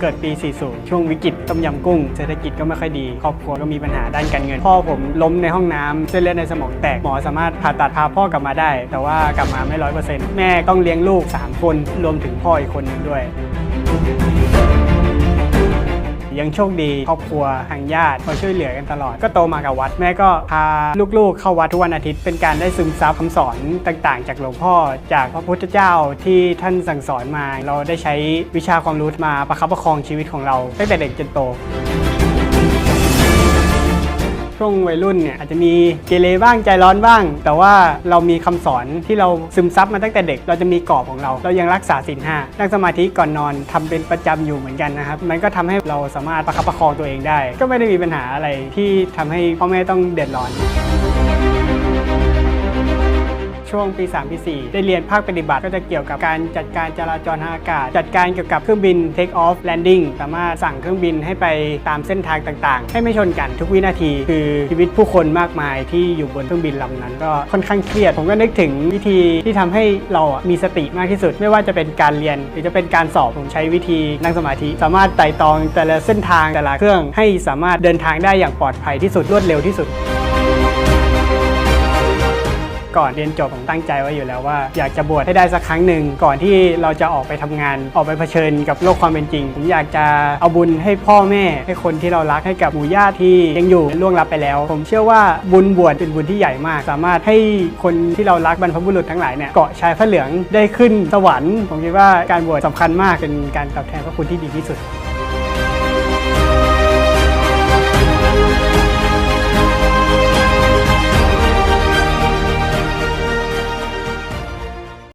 เกิดปี 40 ช่วงวิกฤตต้มยำกุ้ง เศรษฐกิจก็ไม่ค่อยดี ครอบครัวก็มีปัญหาด้านการเงิน พ่อผมล้มในห้องน้ำเส้นเลือดในสมองแตก หมอสามารถผ่าตัดพาพ่อกลับมาได้ แต่ว่ากลับมาไม่ร้อยเปอร์เซ็นต์แม่ต้องเลี้ยงลูก 3 คน รวมถึงพ่ออีกคนหนึงด้วย ยังโชคดีครอบครัวทางญาติคอยช่วยเหลือกันตลอด ก็โตมากับวัดแม่ก็พาลูกๆ เข้าวัดทุกวันอาทิตย์เป็นการได้ซึมซับคำสอนต่างๆ จากหลวงพ่อ จากพระพุทธเจ้าที่ท่านสั่งสอนมา เราได้ใช้วิชาความรู้มาประคับประคองชีวิตของเราตั้งแต่เด็กจนโต ช่วงวัยรุ่นเนี่ยอาจจะมีเกเรบ้างใจร้อนบ้าง แต่ว่าเรามีคำสอนที่เราซึมซับมาตั้งแต่เด็ก เราจะมีกรอบของเรา เรายังรักษาศีลห้านั่งสมาธิก่อนนอนทำเป็นประจำอยู่เหมือนกันนะครับ มันก็ทำให้เราสามารถประคับประคองตัวเองได้ ก็ไม่ได้มีปัญหาอะไรที่ทำให้พ่อแม่ต้องเดือดร้อน ช่วงปี 3 ปี 4 ได้เรียนภาคปฏิบัติก็จะเกี่ยวกับการจัดการจราจรทางอากาศ จัดการเกี่ยวกับเครื่องบิน take off landing สามารถสั่งเครื่องบินให้ไปตามเส้นทางต่างๆ ให้ไม่ชนกันทุกวินาที คือชีวิตผู้คนมากมายที่อยู่บนเครื่องบินลำนั้นก็ค่อนข้างเครียด ผมก็นึกถึงวิธีที่ทำให้เรามีสติมากที่สุด ไม่ว่าจะเป็นการเรียนหรือจะเป็นการสอบผมใช้วิธีนั่งสมาธิ สามารถไต่ตองแต่ละเส้นทางแต่ละเครื่องให้สามารถเดินทางได้อย่างปลอดภัยที่สุดรวดเร็วที่สุด ก่อนเรียนจบผมตั้งใจไว้อยู่แล้วว่าอยากจะบวชให้ได้สักครั้งหนึ่งก่อนที่เราจะออกไปทำงานออกไปเผชิญกับโลกความเป็นจริงผมอยากจะเอาบุญให้พ่อแม่ให้คนที่เรารักให้กับหมู่ญาติที่ยังอยู่ล่วงลับไปแล้ว ผมเชื่อว่าบุญบวชเป็นบุญที่ใหญ่มาก สามารถให้คนที่เรารักบรรพบุรุษทั้งหลายเนี่ยเกาะชายพระเหลืองได้ขึ้นสวรรค์ผมคิดว่าการบวชสำคัญมากเป็นการตอบแทนพระคุณที่ดีที่สุด